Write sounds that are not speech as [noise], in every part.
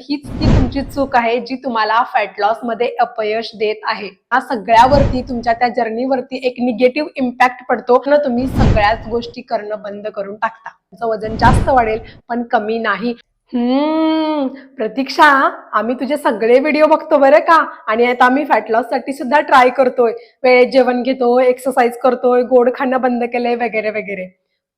हीच ती तुमची चूक आहे जी तुम्हाला फॅट लॉसमध्ये अपयश देत आहे. हा सगळ्यावरती तुमच्या त्या जर्नीवरती एक निगेटिव्ह इम्पॅक्ट पडतो. ना तुम्ही सगळ्याच गोष्टी करणं बंद करून टाकता. तुमचं वजन जास्त वाढेल पण कमी नाही. हम्म प्रतीक्षा आम्ही तुझे सगळे व्हिडिओ बघतो बरं का? आणि आता आम्ही फॅट लॉससाठी सुद्धा ट्राय करतोय. वेळेत जेवण घेतोय एक्सरसाइज करतोय गोड खाणं बंद केलंय वगैरे वगैरे.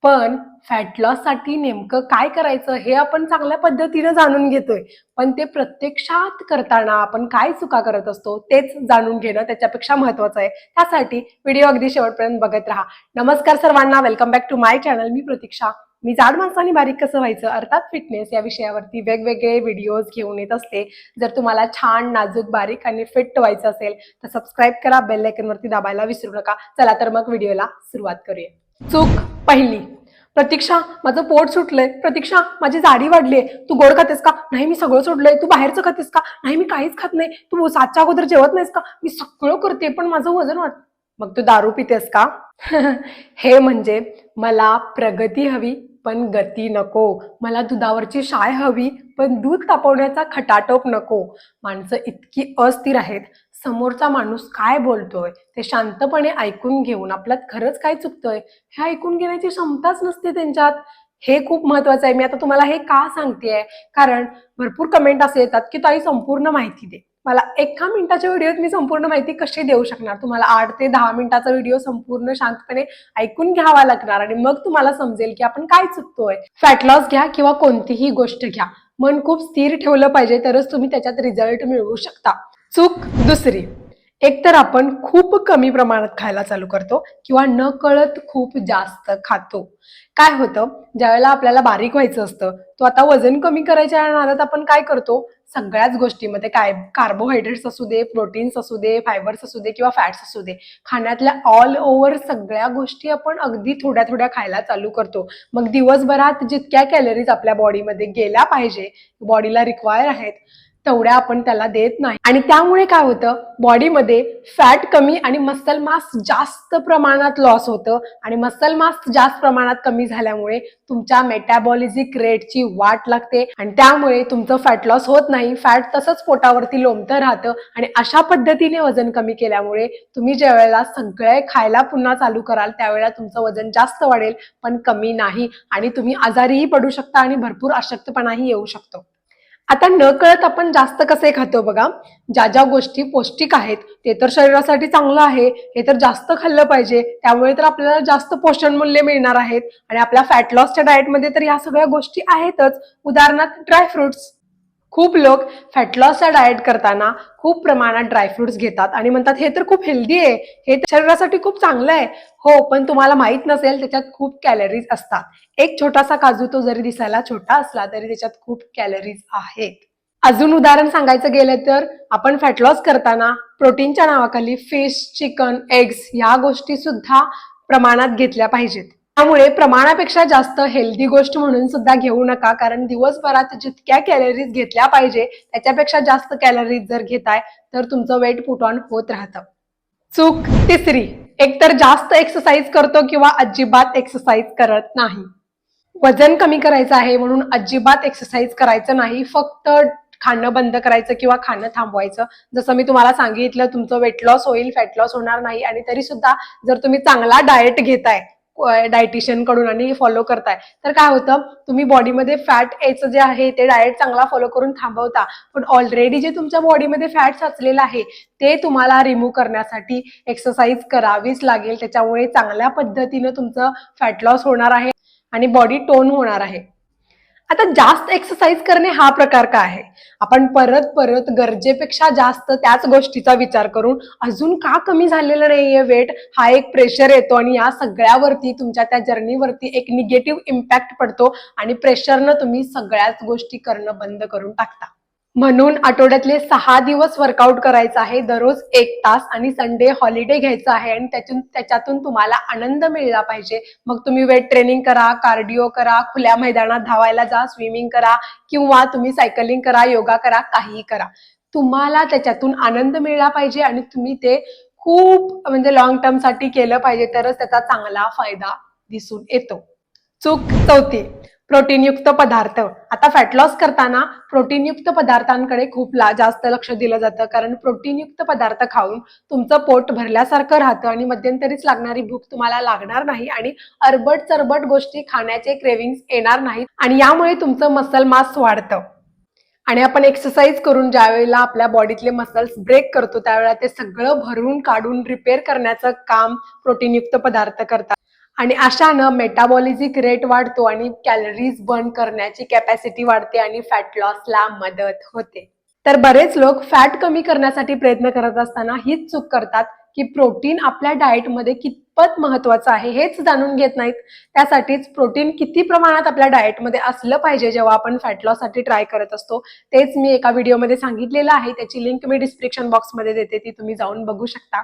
पण फॅट लॉससाठी नेमकं काय करायचं हे आपण चांगल्या पद्धतीनं जाणून घेतोय. पण ते प्रत्यक्षात करताना आपण काय चुका करत असतो तेच जाणून घेणं त्याच्यापेक्षा महत्वाचं आहे. त्यासाठी व्हिडिओ अगदी शेवटपर्यंत बघत राहा. नमस्कार सर्वांना welcome back to my channel मी प्रतीक्षा. मी जाड माणसाने बारीक कसं व्हायचं? अर्थात फिटनेस या विषयावरती वेगवेगळे व्हिडिओज घेऊन येत असते. जर तुम्हाला छान नाजूक बारीक आणि फिट व्हायचं असेल तर सबस्क्राईब करा बेल वरती दाबायला विसरू नका. चला तर मग व्हिडिओला सुरुवात करूया. चूक पहिली. प्रतीक्षा माझं पोट सुटलंय. प्रतीक्षा माझी जाडी वाढलीय. तू गोड खातेस का? नाही मी सगळं सोडलंय. तू बाहेरचं खातेस का? नाही मी काहीच खात नाही. तू सातच्या अगोदर जेवत नाहीस का? मी सगळं करते पण माझं वजन वाट मग तू दारू पितेस का? [laughs] हे म्हणजे मला प्रगती हवी. पण गती नको. मला दुधावरची शाय हवी पण दूध तापवण्याचा खटाटोप नको. माणसं इतकी अस्थिर आहेत. समोरचा माणूस काय बोलतोय? ते शांतपणे ऐकून घेऊन आपल्यात खरंच काय चुकतंय? हे ऐकून घेण्याची क्षमताच नसते त्यांच्यात. हे खूप महत्वाचं आहे. मी आता तुम्हाला हे का सांगतेय? कारण भरपूर कमेंट असे येतात की ताई संपूर्ण माहिती दे. मला एका मिनिटाच्या व्हिडिओत मी संपूर्ण माहिती कशी देऊ शकणार? तुम्हाला आठ ते दहा मिनिटाचा व्हिडिओ संपूर्ण शांतपणे ऐकून घ्यावा लागणार आणि मग तुम्हाला समजेल की आपण काय चुकतोय. फॅट लॉस घ्या किंवा कोणतीही गोष्ट घ्या. मन खूप स्थिर ठेवलं पाहिजे तरच तुम्ही त्याच्यात रिझल्ट मिळवू शकता. चूक दुसरी. एकतर आपण खूप कमी प्रमाणात खायला चालू करतो किंवा न कळत खूप जास्त खातो. काय होतं? ज्यावेळेला आपल्याला बारीक व्हायचं असतं तो आता वजन कमी करायच्या नादात आपण काय करतो? सगळ्याच गोष्टीमध्ये काय कार्बोहायड्रेट्स असू दे प्रोटीन्स असू दे फायबर्स असू दे किंवा फॅट्स असू दे खाण्यातल्या ऑल ओव्हर सगळ्या गोष्टी आपण अगदी थोड्या थोड्या खायला चालू करतो. मग दिवसभरात जितक्या कॅलरीज आपल्या बॉडीमध्ये गेल्या पाहिजे बॉडीला रिक्वायर आहेत तेवढ्या आपण त्याला देत नाही. आणि त्यामुळे काय होतं? बॉडीमध्ये फॅट कमी आणि मसल मास जास्त प्रमाणात लॉस होतं. आणि मसल मास जास्त प्रमाणात कमी झाल्यामुळे तुमच्या मेटाबॉलिझिक रेटची वाट लागते. आणि त्यामुळे तुमचं फॅट लॉस होत नाही. फॅट तसंच पोटावरती लोंबतं राहतं. आणि अशा पद्धतीने वजन कमी केल्यामुळे तुम्ही ज्या वेळेला सगळे खायला पुन्हा चालू कराल त्यावेळेला तुमचं वजन जास्त वाढेल पण कमी नाही. आणि तुम्ही आजारीही पडू शकता आणि भरपूर अशक्तपणाही येऊ शकतो. आता न कळत आपण जास्त कसे खातो बघा. ज्या ज्या गोष्टी पौष्टिक आहेत ते तर शरीरासाठी चांगलं आहे हे तर जास्त खाल्लं पाहिजे त्यामुळे तर आपल्याला जास्त पोषण मूल्य मिळणार आहेत. आणि आपल्या फॅट लॉसच्या डाएटमध्ये तर ह्या सगळ्या गोष्टी आहेतच. उदाहरणार्थ ड्रायफ्रुट्स खूप लोक फॅट लॉसचा डाएट करताना खूप प्रमाणात ड्रायफ्रुट्स घेतात आणि म्हणतात हे तर खूप हेल्दी आहे. हे तर शरीरासाठी खूप चांगलं आहे. हो पण तुम्हाला माहीत नसेल त्याच्यात खूप कॅलरीज असतात. एक छोटासा काजू तो जरी दिसायला छोटा असला तरी त्याच्यात खूप कॅलरीज आहेत. अजून उदाहरण सांगायचं गेलं तर आपण फॅट लॉस करताना प्रोटीनच्या नावाखाली फिश चिकन एग्स ह्या गोष्टी सुद्धा प्रमाणात घेतल्या पाहिजेत. त्यामुळे प्रमाणापेक्षा जास्त हेल्दी गोष्ट म्हणून सुद्धा घेऊ नका. कारण दिवसभरात जितक्या कॅलरीज घेतल्या पाहिजे त्याच्यापेक्षा जास्त कॅलरीज जर घेताय तर तुमचं वेट पुट ऑन होत राहतं. चूक तिसरी एकतर जास्त एक्सरसाइज करतो किंवा अजिबात एक्सरसाइज करत नाही. वजन कमी करायचं आहे म्हणून अजिबात एक्सरसाइज करायचं नाही. फक्त खाणं बंद करायचं किंवा खाणं थांबवायचं. जसं मी तुम्हाला सांगितलं तुमचं वेट लॉस होईल फॅट लॉस होणार नाही. आणि तरी सुद्धा जर तुम्ही चांगला डाएट घेताय डायटिशियनकडून आणि फॉलो करताय. तर काय होतं तुम्ही बॉडीमध्ये फॅट याचं जे आहे ते डाएट चांगला फॉलो करून थांबवता. पण ऑलरेडी जे तुमच्या बॉडीमध्ये फॅट साचलेलं आहे ते तुम्हाला रिमूव्ह करण्यासाठी एक्सरसाइज करावीच लागेल. त्याच्यामुळे चांगल्या पद्धतीनं तुमचं फॅट लॉस होणार आहे आणि बॉडी टोन होणार आहे. आता जास्त एक्सरसाइज करणे हा प्रकार काय आहे? आपण परत परत गरजेपेक्षा जास्त त्याच गोष्टीचा विचार करून अजून का कमी झालेलं नाहीये वेट? हा एक प्रेशर येतो आणि या सगळ्यावरती तुमच्या त्या जर्नीवरती एक निगेटिव्ह इम्पॅक्ट पडतो आणि प्रेशरनं तुम्ही सगळ्याच गोष्टी करणं बंद करून टाकता. म्हणून आठवड्यातले सहा दिवस वर्कआउट करायचं आहे दररोज एक तास आणि संडे हॉलिडे घ्यायचा आहे आणि त्यातून त्याच्यातून तुम्हाला आनंद मिळला पाहिजे. मग तुम्ही वेट ट्रेनिंग करा कार्डिओ करा खुल्या मैदानात धावायला जा स्विमिंग करा किंवा तुम्ही सायकलिंग करा योगा करा काहीही करा. तुम्हाला त्याच्यातून आनंद मिळला पाहिजे आणि तुम्ही ते खूप म्हणजे लॉंग टर्मसाठी केलं पाहिजे तरच त्याचा चांगला फायदा दिसून येतो. चूक चौथी. प्रोटीनयुक्त पदार्थ. आता फॅट लॉस करताना प्रोटीनयुक्त पदार्थांकडे खूप जास्त लक्ष दिलं जातं. कारण प्रोटीनयुक्त पदार्थ खाऊन तुमचं पोट भरल्यासारखं राहतं आणि मध्यंतरीच लागणारी भूक तुम्हाला लागणार नाही आणि अरबट चरबट गोष्टी खाण्याचे क्रेविंग्स येणार नाहीत आणि यामुळे तुमचं मसल मास वाढतं. आणि आपण एक्सरसाइज करून ज्या वेळेला आपल्या बॉडीतले मसल्स ब्रेक करतो त्यावेळेला ते सगळं भरून काढून रिपेअर करण्याचं काम प्रोटीनयुक्त पदार्थ करतात. आणि अशानं मेटाबॉलिजिक रेट वाढतो आणि कॅलरीज बर्न करण्याची कॅपॅसिटी वाढते आणि फॅट लॉसला मदत होते. तर बरेच लोक फॅट कमी करण्यासाठी प्रयत्न करत असताना हीच चूक करतात की प्रोटीन आपल्या डाएटमध्ये कितपत महत्वाचं आहे हेच जाणून घेत नाहीत. त्यासाठीच प्रोटीन किती प्रमाणात आपल्या डाएटमध्ये असलं पाहिजे जेव्हा आपण फॅट लॉससाठी ट्राय करत असतो. तेच मी एका व्हिडिओमध्ये सांगितलेलं आहे. त्याची लिंक मी डिस्क्रिप्शन बॉक्समध्ये देते ती तुम्ही जाऊन बघू शकता.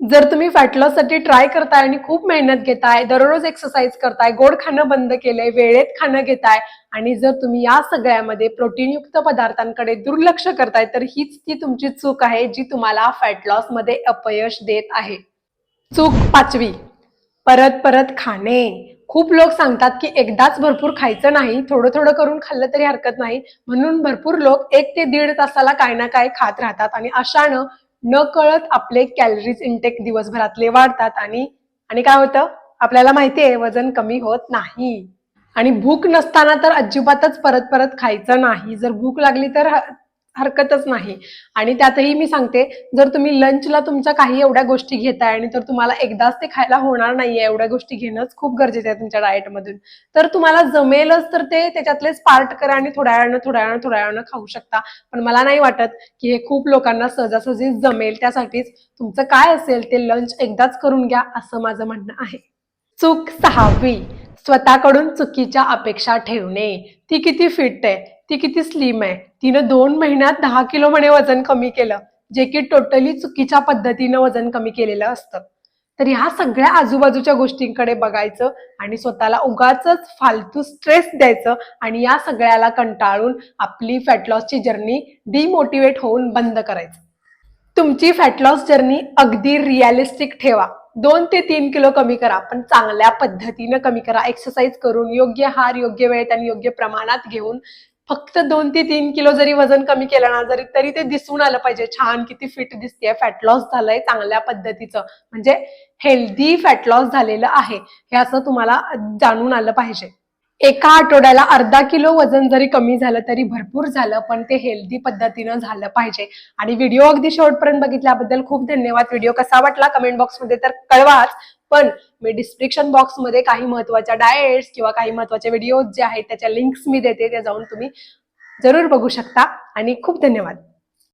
जर तुम्ही फॅट लॉससाठी ट्राय करताय आणि खूप मेहनत घेताय दररोज एक्सरसाइज करताय गोड खाणं बंद केलंय वेळेत खाणं घेताय आणि जर तुम्ही या सगळ्यामध्ये प्रोटीनयुक्त पदार्थांकडे दुर्लक्ष करताय तर हीच ती तुमची चूक आहे जी तुम्हाला फॅट लॉसमध्ये अपयश देत आहे. चूक पाचवी. परत परत खाणे. खूप लोक सांगतात की एकदाच भरपूर खायचं नाही थोडं थोडं करून खाल्लं तरी हरकत नाही. म्हणून भरपूर लोक एक ते दीड तासाला काय ना काय खात राहतात आणि अशानं न कळत आपले कॅलरीज इंटेक दिवसभरातले वाढतात आणि आणि काय होतं? आपल्याला माहिती आहे वजन कमी होत नाही. आणि भूक नसताना तर अजिबातच परत परत खायचं नाही. जर भूक लागली तर हरकतच नाही. आणि त्यातही मी सांगते जर तुम्ही लंचला तुमच्या काही एवढ्या गोष्टी घेताय आणि तर तुम्हाला एकदाच ते खायला होणार नाहीये एवढ्या गोष्टी घेणंच खूप गरजेचं आहे तुमच्या डाएटमधून तर तुम्हाला जमेलच तर ते त्याच्यातलेच पार्ट करा आणि थोड्या वेळानं थोड्या वेळानं थोड्या वेळानं खाऊ शकता. पण मला नाही वाटत की हे खूप लोकांना सहजासहजी जमेल. त्यासाठीच तुमचं काय असेल ते लंच एकदाच करून घ्या असं माझं म्हणणं आहे. चूक सहावी. स्वतःकडून चुकीच्या अपेक्षा ठेवणे. ती किती फिट आहे? ती किती स्लिम आहे. तिनं दोन महिन्यात दहा किलो म्हणे वजन कमी केलं. जे की टोटली चुकीच्या पद्धतीनं वजन कमी केलेलं असतं. तर ह्या सगळ्या आजूबाजूच्या गोष्टींकडे बघायचं आणि स्वतःला उगाच फालतू स्ट्रेस द्यायचं आणि या सगळ्याला कंटाळून आपली फॅट लॉसची जर्नी डिमोटिवेट होऊन बंद करायचं. तुमची फॅट लॉस जर्नी अगदी रिअलिस्टिक ठेवा. दोन ते तीन किलो कमी करा पण चांगल्या पद्धतीनं कमी करा. एक्सरसाइज करून योग्य हार योग्य वेळेत आणि योग्य प्रमाणात घेऊन फक्त दोन ते तीन किलो जरी वजन कमी केलं ना जरी तरी ते दिसून आलं पाहिजे. छान किती फिट दिसतेय. फॅट लॉस झालंय चांगल्या पद्धतीचं. म्हणजे हेल्दी फॅट लॉस झालेलं आहे. हे असं तुम्हाला जाणून आलं पाहिजे. एका आठवड्याला अर्धा किलो वजन जरी कमी झालं तरी भरपूर झालं पण ते हेल्दी पद्धतीनं झालं पाहिजे. आणि व्हिडिओ अगदी शेवटपर्यंत बघितल्याबद्दल खूप धन्यवाद. व्हिडिओ कसा वाटला? कमेंट बॉक्समध्ये तर कळवाच. पण मी डिस्क्रिप्शन बॉक्समध्ये काही महत्त्वाच्या डाएट्स किंवा काही महत्त्वाचे व्हिडिओज जे आहेत त्याच्या लिंक्स मी देते त्या जाऊन तुम्ही जरूर बघू शकता. आणि खूप धन्यवाद.